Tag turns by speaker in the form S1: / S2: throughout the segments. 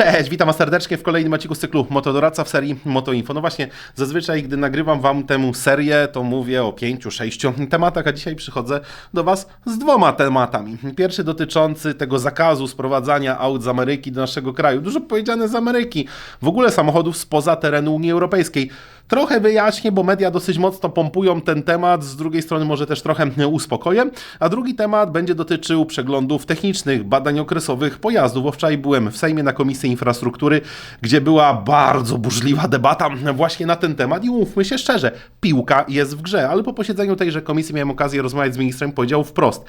S1: Cześć, witam Was serdecznie w kolejnym odcinku z cyklu Motodoradca w serii Motoinfo. No właśnie, zazwyczaj gdy nagrywam Wam tę serię, to mówię o pięciu, sześciu tematach, a dzisiaj przychodzę do Was z dwoma tematami. Pierwszy dotyczący tego zakazu sprowadzania aut z Ameryki do naszego kraju. Dużo powiedziane z Ameryki, w ogóle samochodów spoza terenu Unii Europejskiej. Trochę wyjaśnię, bo media dosyć mocno pompują ten temat, z drugiej strony może też trochę uspokoję. A drugi temat będzie dotyczył przeglądów technicznych, badań okresowych pojazdów, wczoraj byłem w Sejmie na Komisji Infrastruktury, gdzie była bardzo burzliwa debata właśnie na ten temat i umówmy się szczerze, piłka jest w grze, ale po posiedzeniu tejże komisji miałem okazję rozmawiać z ministrem, powiedział wprost.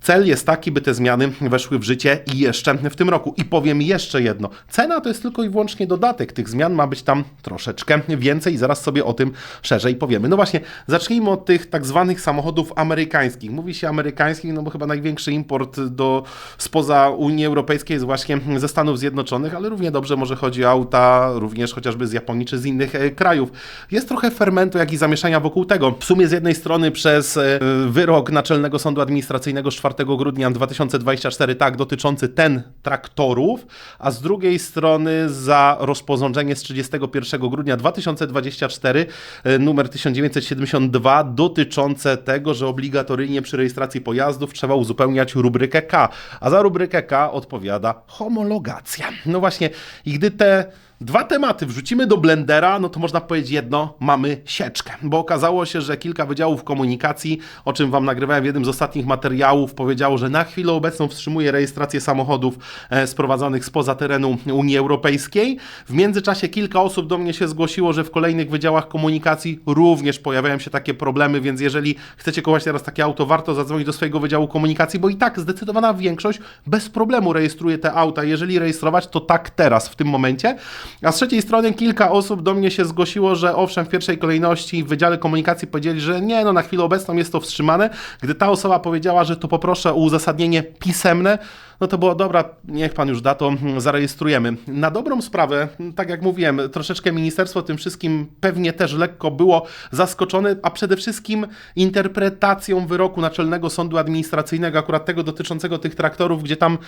S1: Cel jest taki, by te zmiany weszły w życie i jeszcze w tym roku. I powiem jeszcze jedno. Cena to jest tylko i wyłącznie dodatek. Tych zmian ma być tam troszeczkę więcej i zaraz sobie o tym szerzej powiemy. No właśnie, zacznijmy od tych tak zwanych samochodów amerykańskich. Mówi się amerykańskich, no bo chyba największy import do spoza Unii Europejskiej jest właśnie ze Stanów Zjednoczonych, ale równie dobrze może chodzi o auta również chociażby z Japonii czy z innych e, krajów. Jest trochę fermentu, jak i zamieszania wokół tego. W sumie z jednej strony przez e, wyrok Naczelnego Sądu Administracyjnego 4 4 grudnia 2024, tak, dotyczący ten traktorów, a z drugiej strony za rozporządzenie z 31 grudnia 2024, e, numer 1972, dotyczące tego, że obligatoryjnie przy rejestracji pojazdów trzeba uzupełniać rubrykę K, a za rubrykę K odpowiada homologacja. No właśnie, i gdy te dwa tematy wrzucimy do blendera, no to można powiedzieć jedno, mamy sieczkę. Bo okazało się, że kilka wydziałów komunikacji, o czym Wam nagrywałem w jednym z ostatnich materiałów, powiedziało, że na chwilę obecną wstrzymuje rejestrację samochodów e, sprowadzanych spoza terenu Unii Europejskiej. W międzyczasie kilka osób do mnie się zgłosiło, że w kolejnych wydziałach komunikacji również pojawiają się takie problemy, więc jeżeli chcecie kochać teraz takie auto, warto zadzwonić do swojego wydziału komunikacji, bo i tak zdecydowana większość bez problemu rejestruje te auta. Jeżeli rejestrować, to tak teraz, w tym momencie. A z trzeciej strony kilka osób do mnie się zgłosiło, że owszem, w pierwszej kolejności w Wydziale Komunikacji powiedzieli, że nie, no na chwilę obecną jest to wstrzymane. Gdy ta osoba powiedziała, że to poproszę o uzasadnienie pisemne, no to było dobra, niech pan już da to, zarejestrujemy. Na dobrą sprawę, tak jak mówiłem, troszeczkę ministerstwo tym wszystkim pewnie też lekko było zaskoczone, a przede wszystkim interpretacją wyroku Naczelnego Sądu Administracyjnego, akurat tego dotyczącego tych traktorów, gdzie tam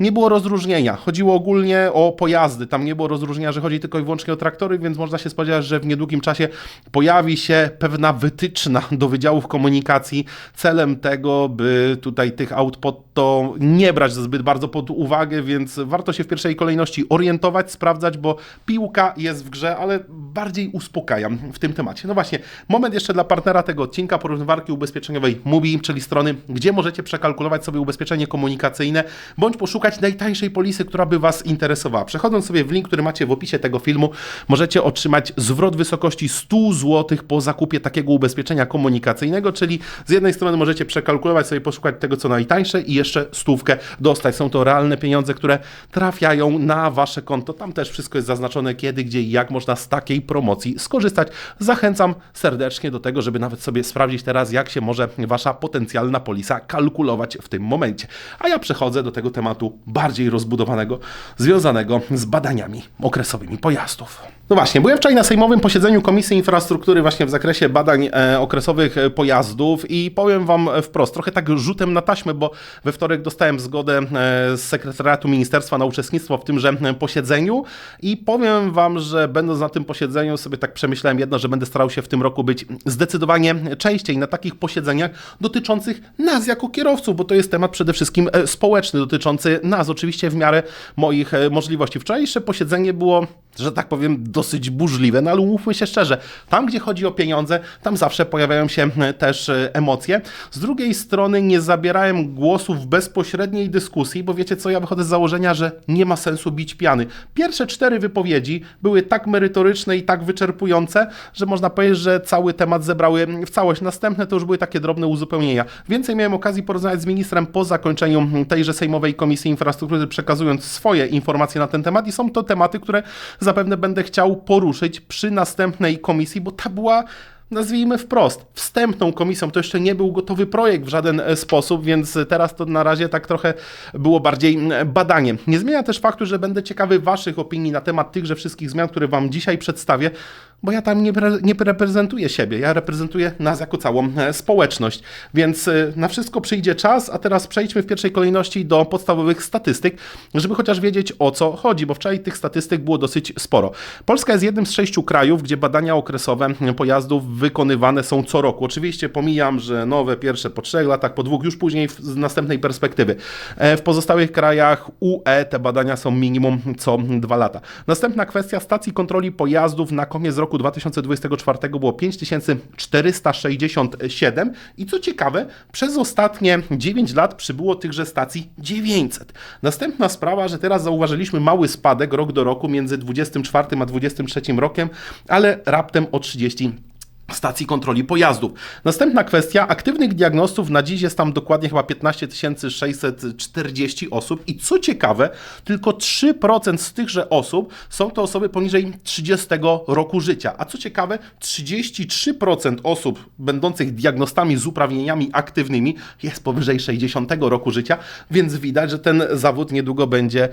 S1: nie było rozróżnienia. Chodziło ogólnie o pojazdy, tam nie było rozróżnienia, że chodzi tylko i wyłącznie o traktory, więc można się spodziewać, że w niedługim czasie pojawi się pewna wytyczna do wydziałów komunikacji celem tego, by tutaj tych aut pod to nie brać zbyt zbyt bardzo pod uwagę, więc warto się w pierwszej kolejności orientować, sprawdzać, bo piłka jest w grze, ale bardziej uspokajam w tym temacie. No właśnie, moment jeszcze dla partnera tego odcinka, porównywarki ubezpieczeniowej MUBI, czyli strony, gdzie możecie przekalkulować sobie ubezpieczenie komunikacyjne, bądź poszukać najtańszej polisy, która by Was interesowała. Przechodząc sobie w link, który macie w opisie tego filmu, możecie otrzymać zwrot wysokości 100 zł po zakupie takiego ubezpieczenia komunikacyjnego, czyli z jednej strony możecie przekalkulować sobie, poszukać tego, co najtańsze i jeszcze stówkę dostać są to realne pieniądze, które trafiają na Wasze konto. Tam też wszystko jest zaznaczone, kiedy, gdzie i jak można z takiej promocji skorzystać. Zachęcam serdecznie do tego, żeby nawet sobie sprawdzić teraz, jak się może Wasza potencjalna polisa kalkulować w tym momencie. A ja przechodzę do tego tematu bardziej rozbudowanego, związanego z badaniami okresowymi pojazdów. No właśnie, byłem wczoraj na sejmowym posiedzeniu Komisji Infrastruktury właśnie w zakresie badań e, okresowych e, pojazdów i powiem Wam wprost, trochę tak rzutem na taśmę, bo we wtorek dostałem zgodę e, z sekretariatu ministerstwa na uczestnictwo w tymże posiedzeniu i powiem Wam, że będąc na tym posiedzeniu sobie tak przemyślałem jedno, że będę starał się w tym roku być zdecydowanie częściej na takich posiedzeniach dotyczących nas jako kierowców, bo to jest temat przede wszystkim społeczny, dotyczący nas, oczywiście w miarę moich możliwości. Wczorajsze posiedzenie było, że tak powiem, dosyć burzliwe, no ale umówmy się szczerze, tam gdzie chodzi o pieniądze, tam zawsze pojawiają się e, też e, emocje. Z drugiej strony nie zabierałem głosu w bezpośredniej dyskusji, bo wiecie co, ja wychodzę z założenia, że nie ma sensu bić piany. Pierwsze cztery wypowiedzi były tak merytoryczne i tak wyczerpujące, że można powiedzieć, że cały temat zebrały w całość. Następne to już były takie drobne uzupełnienia. Więcej miałem okazji porozmawiać z ministrem po zakończeniu tejże Sejmowej Komisji Infrastruktury, przekazując swoje informacje na ten temat i są to tematy, które zapewne będę chciał chciał poruszyć przy następnej komisji, bo ta była nazwijmy wprost, wstępną komisją. To jeszcze nie był gotowy projekt w żaden e, sposób, więc teraz to na razie tak trochę było bardziej badaniem. Nie zmienia też faktu, że będę ciekawy Waszych opinii na temat tychże wszystkich zmian, które Wam dzisiaj przedstawię, bo ja tam nie, nie reprezentuję siebie, ja reprezentuję nas jako całą e, społeczność. Więc e, na wszystko przyjdzie czas, a teraz przejdźmy w pierwszej kolejności do podstawowych statystyk, żeby chociaż wiedzieć o co chodzi, bo wczoraj tych statystyk było dosyć sporo. Polska jest jednym z sześciu krajów, gdzie badania okresowe pojazdów wykonywane są co roku. Oczywiście pomijam, że nowe pierwsze po trzech latach, po dwóch, już później z następnej perspektywy. E, W pozostałych krajach UE te badania są minimum co dwa lata. Następna kwestia stacji kontroli pojazdów na koniec roku 2024 było 5467 i co ciekawe, przez ostatnie 9 lat przybyło tychże stacji 900. Następna sprawa, że teraz zauważyliśmy mały spadek rok do roku między 24 a 23 rokiem, ale raptem o 30 stacji kontroli pojazdów. Następna kwestia, aktywnych diagnostów na dziś jest tam dokładnie chyba 15 640 osób. I co ciekawe, tylko 3% z tychże osób są to osoby poniżej 30 roku życia, a co ciekawe, 33% osób będących diagnostami z uprawnieniami aktywnymi jest powyżej 60 roku życia, więc widać, że ten zawód niedługo będzie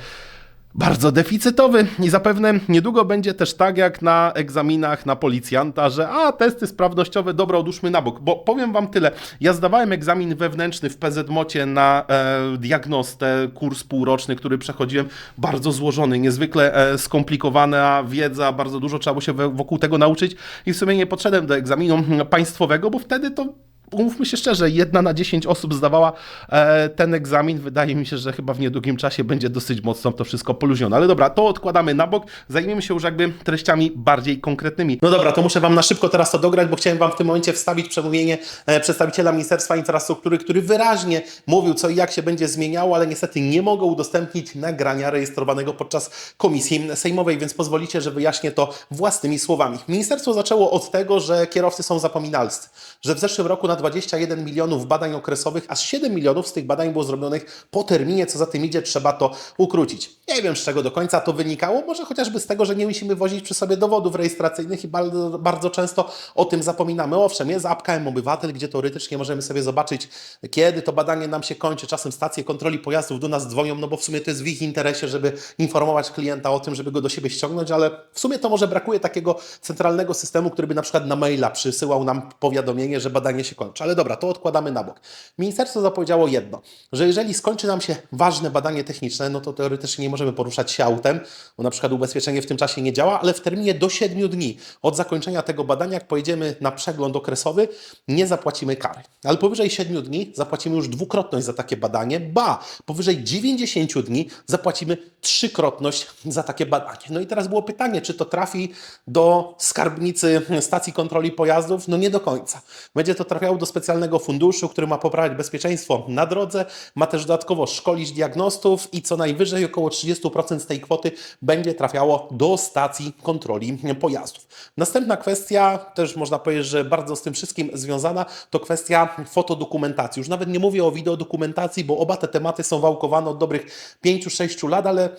S1: bardzo deficytowy i zapewne niedługo będzie też tak jak na egzaminach na policjanta, że a testy sprawnościowe, dobra, odłóżmy na bok, bo powiem wam tyle, ja zdawałem egzamin wewnętrzny w PZMocie na e, diagnostę, kurs półroczny, który przechodziłem, bardzo złożony, niezwykle e, skomplikowana wiedza, bardzo dużo trzeba było się wokół tego nauczyć i w sumie nie podszedłem do egzaminu państwowego, bo wtedy to umówmy się szczerze, jedna na 10 osób zdawała e, ten egzamin. Wydaje mi się, że chyba w niedługim czasie będzie dosyć mocno to wszystko poluźnione. Ale dobra, to odkładamy na bok. Zajmiemy się już jakby treściami bardziej konkretnymi. No dobra, to muszę Wam na szybko teraz to dograć, bo chciałem Wam w tym momencie wstawić przemówienie e, przedstawiciela Ministerstwa Infrastruktury, który wyraźnie mówił, co i jak się będzie zmieniało, ale niestety nie mogę udostępnić nagrania rejestrowanego podczas komisji sejmowej, więc pozwolicie, że wyjaśnię to własnymi słowami. Ministerstwo zaczęło od tego, że kierowcy są zapominalscy, że w zeszłym roku na 21 milionów badań okresowych, aż 7 milionów z tych badań było zrobionych po terminie, co za tym idzie, trzeba to ukrócić. Nie wiem, z czego do końca to wynikało, może chociażby z tego, że nie musimy wozić przy sobie dowodów rejestracyjnych i bardzo, bardzo często o tym zapominamy. Owszem, jest apka M-Obywatel, gdzie teoretycznie możemy sobie zobaczyć, kiedy to badanie nam się kończy. Czasem stacje kontroli pojazdów do nas dzwonią, no bo w sumie to jest w ich interesie, żeby informować klienta o tym, żeby go do siebie ściągnąć, ale w sumie to może brakuje takiego centralnego systemu, który by na przykład na maila przysyłał nam powiadomienie, że badanie się kończy. Ale dobra, to odkładamy na bok. Ministerstwo zapowiedziało jedno, że jeżeli skończy nam się ważne badanie techniczne, no to teoretycznie nie możemy poruszać się autem, bo na przykład ubezpieczenie w tym czasie nie działa, ale w terminie do 7 dni od zakończenia tego badania, jak pojedziemy na przegląd okresowy, nie zapłacimy kary. Ale powyżej 7 dni zapłacimy już dwukrotność za takie badanie, ba, powyżej 90 dni zapłacimy trzykrotność za takie badanie. No i teraz było pytanie, czy to trafi do skarbnicy stacji kontroli pojazdów? No nie do końca. Będzie to trafiało do specjalnego funduszu, który ma poprawiać bezpieczeństwo na drodze, ma też dodatkowo szkolić diagnostów i co najwyżej około 30% z tej kwoty będzie trafiało do stacji kontroli pojazdów. Następna kwestia, też można powiedzieć, że bardzo z tym wszystkim związana, to kwestia fotodokumentacji. Już nawet nie mówię o wideodokumentacji, bo oba te tematy są wałkowane od dobrych 5-6 lat, ale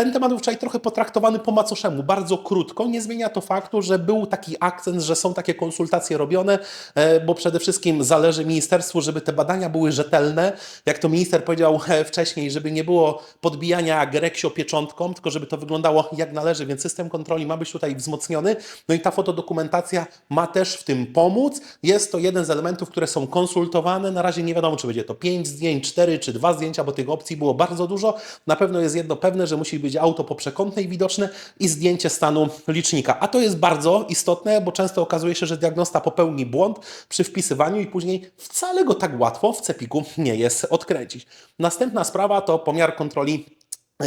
S1: ten temat był wczoraj trochę potraktowany po macoszemu, bardzo krótko. Nie zmienia to faktu, że był taki akcent, że są takie konsultacje robione, e, bo przede wszystkim zależy ministerstwu, żeby te badania były rzetelne. Jak to minister powiedział e, wcześniej, żeby nie było podbijania Greksio pieczątką, tylko żeby to wyglądało jak należy, więc system kontroli ma być tutaj wzmocniony. No i ta fotodokumentacja ma też w tym pomóc. Jest to jeden z elementów, które są konsultowane. Na razie nie wiadomo, czy będzie to 5 zdjęć, 4 czy 2 zdjęcia, bo tych opcji było bardzo dużo. Na pewno jest jedno pewne, że musi być auto po przekątnej widoczne i zdjęcie stanu licznika. A to jest bardzo istotne, bo często okazuje się, że diagnosta popełni błąd przy wpisywaniu i później wcale go tak łatwo w cepiku nie jest odkręcić. Następna sprawa to pomiar kontroli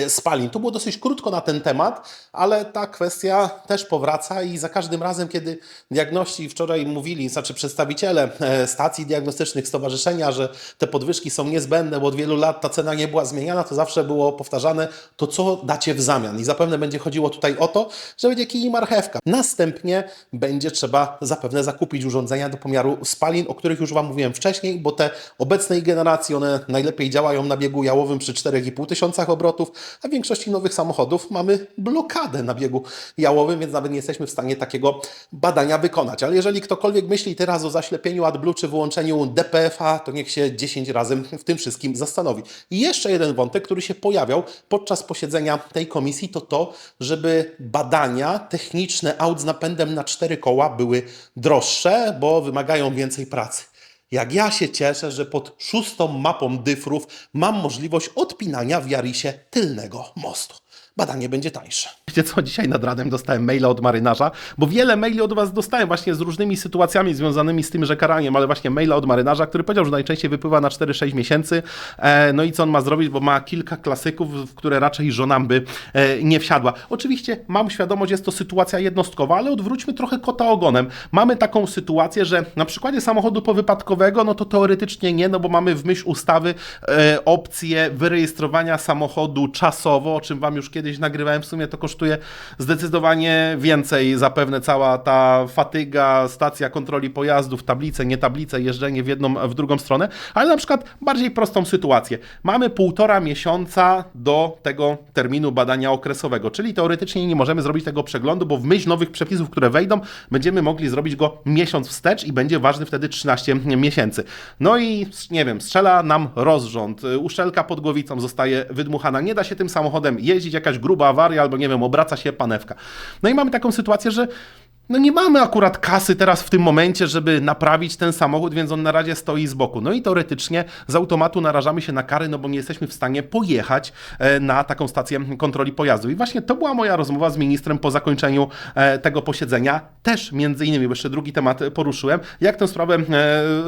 S1: spalin. Tu było dosyć krótko na ten temat, ale ta kwestia też powraca i za każdym razem, kiedy diagności wczoraj mówili, znaczy przedstawiciele e, stacji diagnostycznych stowarzyszenia, że te podwyżki są niezbędne, bo od wielu lat ta cena nie była zmieniana, to zawsze było powtarzane, to co dacie w zamian? I zapewne będzie chodziło tutaj o to, że będzie kij i marchewka. Następnie będzie trzeba zapewne zakupić urządzenia do pomiaru spalin, o których już Wam mówiłem wcześniej, bo te obecnej generacji, one najlepiej działają na biegu jałowym przy 4,5 tysiącach obrotów, a w większości nowych samochodów mamy blokadę na biegu jałowym, więc nawet nie jesteśmy w stanie takiego badania wykonać. Ale jeżeli ktokolwiek myśli teraz o zaślepieniu AdBlue czy wyłączeniu DPF-a, to niech się 10 razy w tym wszystkim zastanowi. I jeszcze jeden wątek, który się pojawiał podczas posiedzenia tej komisji, to to, żeby badania techniczne aut z napędem na cztery koła były droższe, bo wymagają więcej pracy. Jak ja się cieszę, że pod szóstą mapą dyfrów mam możliwość odpinania w Jarisie tylnego mostu. Badanie będzie tańsze. Wiecie co, dzisiaj nad ranem dostałem maila od marynarza, bo wiele maili od Was dostałem właśnie z różnymi sytuacjami związanymi z tym rzekaraniem, ale właśnie maila od marynarza, który powiedział, że najczęściej wypływa na 4-6 miesięcy. E, no i co on ma zrobić, bo ma kilka klasyków, w które raczej żona by e, nie wsiadła. Oczywiście mam świadomość, jest to sytuacja jednostkowa, ale odwróćmy trochę kota ogonem. Mamy taką sytuację, że na przykładzie samochodu powypadkowego, no to teoretycznie nie, no bo mamy w myśl ustawy e, opcję wyrejestrowania samochodu czasowo, o czym Wam już kiedyś nagrywałem, w sumie to kosztuje zdecydowanie więcej. Zapewne cała ta fatyga, stacja kontroli pojazdów, tablice, nie tablice, jeżdżenie w jedną, w drugą stronę, ale na przykład bardziej prostą sytuację. Mamy półtora miesiąca do tego terminu badania okresowego, czyli teoretycznie nie możemy zrobić tego przeglądu, bo w myśl nowych przepisów, które wejdą, będziemy mogli zrobić go miesiąc wstecz i będzie ważny wtedy 13 miesięcy. No i nie wiem, strzela nam rozrząd, uszczelka pod głowicą zostaje wydmuchana, nie da się tym samochodem jeździć, jakaś gruba awaria albo nie wiem, obraca się panewka. No i mamy taką sytuację, że no nie mamy akurat kasy teraz w tym momencie, żeby naprawić ten samochód, więc on na razie stoi z boku. No i teoretycznie z automatu narażamy się na kary, no bo nie jesteśmy w stanie pojechać e, na taką stację kontroli pojazdu. I właśnie to była moja rozmowa z ministrem po zakończeniu e, tego posiedzenia. Też między innymi, jeszcze drugi temat poruszyłem, jak tę sprawę e,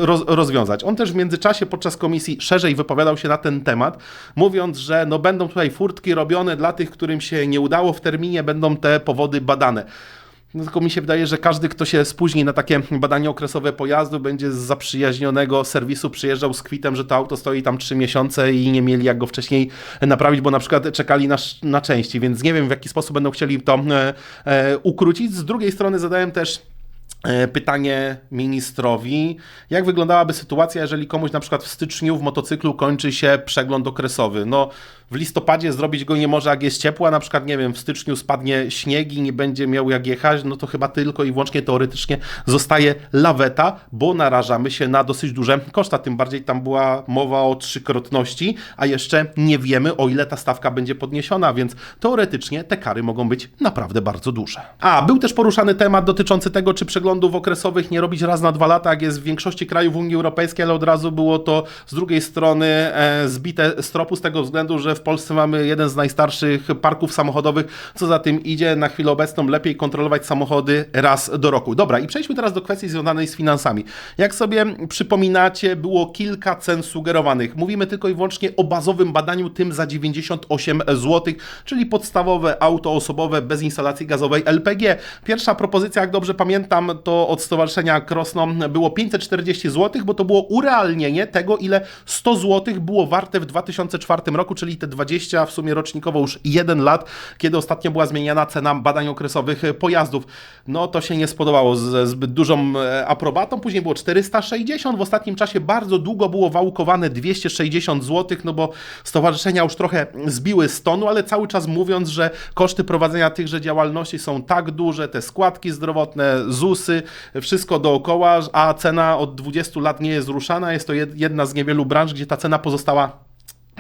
S1: roz, rozwiązać. On też w międzyczasie podczas komisji szerzej wypowiadał się na ten temat, mówiąc, że no będą tutaj furtki robione dla tych, którym się nie udało w terminie, będą te powody badane. No tylko mi się wydaje, że każdy, kto się spóźni na takie badanie okresowe pojazdu, będzie z zaprzyjaźnionego serwisu przyjeżdżał z kwitem, że to auto stoi tam 3 miesiące i nie mieli jak go wcześniej naprawić, bo na przykład czekali na, na części, więc nie wiem w jaki sposób będą chcieli to e, e, ukrócić. Z drugiej strony zadałem też E, pytanie ministrowi, jak wyglądałaby sytuacja, jeżeli komuś na przykład w styczniu w motocyklu kończy się przegląd okresowy? No, w listopadzie zrobić go nie może, jak jest ciepło, a na przykład, nie wiem, w styczniu spadnie śnieg i nie będzie miał jak jechać, no to chyba tylko i wyłącznie teoretycznie zostaje laweta, bo narażamy się na dosyć duże koszta. Tym bardziej tam była mowa o trzykrotności, a jeszcze nie wiemy, o ile ta stawka będzie podniesiona, więc teoretycznie te kary mogą być naprawdę bardzo duże. A, był też poruszany temat dotyczący tego, czy przegląd przeglądów okresowych nie robić raz na dwa lata, jak jest w większości krajów Unii Europejskiej, ale od razu było to z drugiej strony e, zbite z tropu z tego względu, że w Polsce mamy jeden z najstarszych parków samochodowych. Co za tym idzie, na chwilę obecną lepiej kontrolować samochody raz do roku. Dobra, i przejdźmy teraz do kwestii związanej z finansami. Jak sobie przypominacie, było kilka cen sugerowanych. Mówimy tylko i wyłącznie o bazowym badaniu, tym za 98 zł, czyli podstawowe auto osobowe bez instalacji gazowej LPG. Pierwsza propozycja, jak dobrze pamiętam, to od Stowarzyszenia Krosno było 540 zł, bo to było urealnienie tego, ile 100 zł było warte w 2004 roku, czyli te 20, w sumie rocznikowo już 1 lat, kiedy ostatnio była zmieniana cena badań okresowych pojazdów. No to się nie spodobało ze zbyt dużą e, aprobatą, później było 460, w ostatnim czasie bardzo długo było wałkowane 260 zł, no bo stowarzyszenia już trochę zbiły z tonu, ale cały czas mówiąc, że koszty prowadzenia tychże działalności są tak duże, te składki zdrowotne, ZUSy, wszystko dookoła, a cena od 20 lat nie jest ruszana. Jest to jedna z niewielu branż, gdzie ta cena pozostała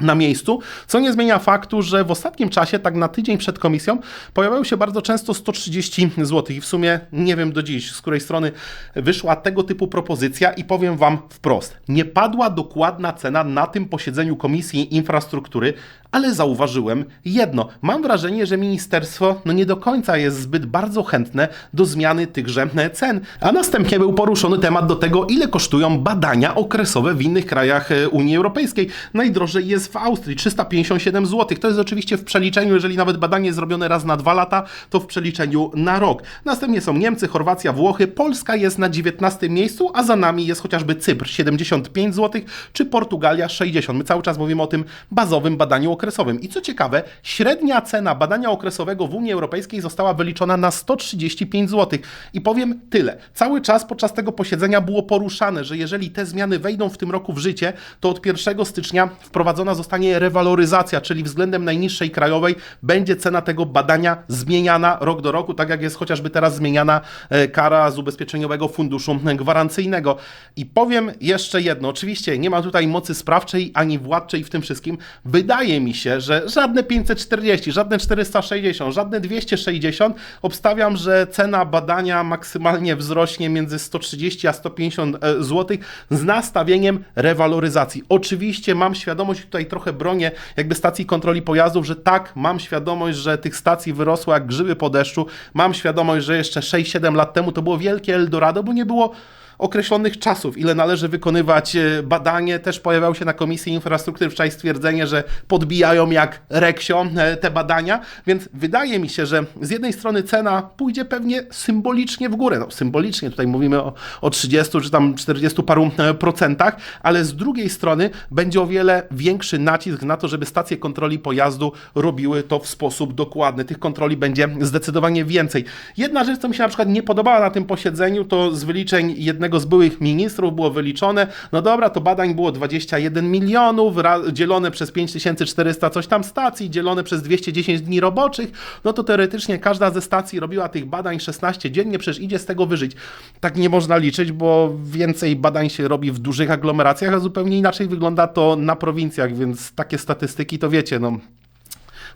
S1: na miejscu, co nie zmienia faktu, że w ostatnim czasie, tak na tydzień przed komisją, pojawiały się bardzo często 130 zł i w sumie nie wiem do dziś, z której strony wyszła tego typu propozycja i powiem Wam wprost, nie padła dokładna cena na tym posiedzeniu Komisji Infrastruktury, ale zauważyłem jedno, mam wrażenie, że ministerstwo no nie do końca jest zbyt bardzo chętne do zmiany tychże cen, a następnie był poruszony temat do tego, ile kosztują badania okresowe w innych krajach Unii Europejskiej. Najdrożej jest jest w Austrii 357 zł. To jest oczywiście w przeliczeniu, jeżeli nawet badanie jest zrobione raz na dwa lata, to w przeliczeniu na rok. Następnie są Niemcy, Chorwacja, Włochy. Polska jest na 19 miejscu, a za nami jest chociażby Cypr 75 zł, czy Portugalia 60. My cały czas mówimy o tym bazowym badaniu okresowym. I co ciekawe, średnia cena badania okresowego w Unii Europejskiej została wyliczona na 135 zł. I powiem tyle. Cały czas podczas tego posiedzenia było poruszane, że jeżeli te zmiany wejdą w tym roku w życie, to od 1 stycznia wprowadzona zostanie rewaloryzacja, czyli względem najniższej krajowej będzie cena tego badania zmieniana rok do roku, tak jak jest chociażby teraz zmieniana e, kara z ubezpieczeniowego funduszu gwarancyjnego. I powiem jeszcze jedno, oczywiście nie ma tutaj mocy sprawczej ani władczej w tym wszystkim. Wydaje mi się, że żadne 540, żadne 460, żadne 260, obstawiam, że cena badania maksymalnie wzrośnie między 130 a 150 zł z nastawieniem rewaloryzacji. Oczywiście mam świadomość, tutaj trochę bronię jakby stacji kontroli pojazdów, że tak, mam świadomość, że tych stacji wyrosło jak grzyby po deszczu. Mam świadomość, że jeszcze 6-7 lat temu to było wielkie Eldorado, bo nie było określonych czasów, ile należy wykonywać e, badanie. Też pojawiało się na Komisji Infrastruktury wczoraj stwierdzenie, że podbijają jak reksio e, te badania, więc wydaje mi się, że z jednej strony cena pójdzie pewnie symbolicznie w górę. No, symbolicznie tutaj mówimy o, o 30 czy tam 40 paru e, procentach, ale z drugiej strony będzie o wiele większy nacisk na to, żeby stacje kontroli pojazdu robiły to w sposób dokładny. Tych kontroli będzie zdecydowanie więcej. Jedna rzecz, co mi się na przykład nie podobała na tym posiedzeniu, to z wyliczeń jednego z byłych ministrów było wyliczone, no dobra, to badań było 21 milionów, dzielone przez 5400 coś tam stacji, dzielone przez 210 dni roboczych, no to teoretycznie każda ze stacji robiła tych badań 16 dziennie, przecież idzie z tego wyżyć. Tak nie można liczyć, bo więcej badań się robi w dużych aglomeracjach, a zupełnie inaczej wygląda to na prowincjach, więc takie statystyki to wiecie, no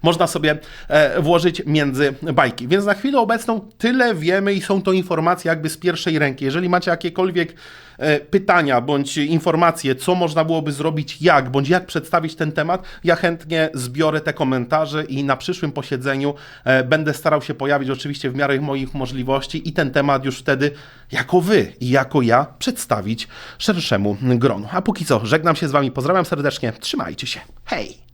S1: można sobie e, włożyć między bajki. Więc na chwilę obecną tyle wiemy i są to informacje jakby z pierwszej ręki. Jeżeli macie jakiekolwiek e, pytania bądź informacje, co można byłoby zrobić, jak, bądź jak przedstawić ten temat, ja chętnie zbiorę te komentarze i na przyszłym posiedzeniu e, będę starał się pojawić oczywiście w miarę moich możliwości i ten temat już wtedy jako wy i jako ja przedstawić szerszemu gronu. A póki co, żegnam się z wami, pozdrawiam serdecznie, trzymajcie się, hej!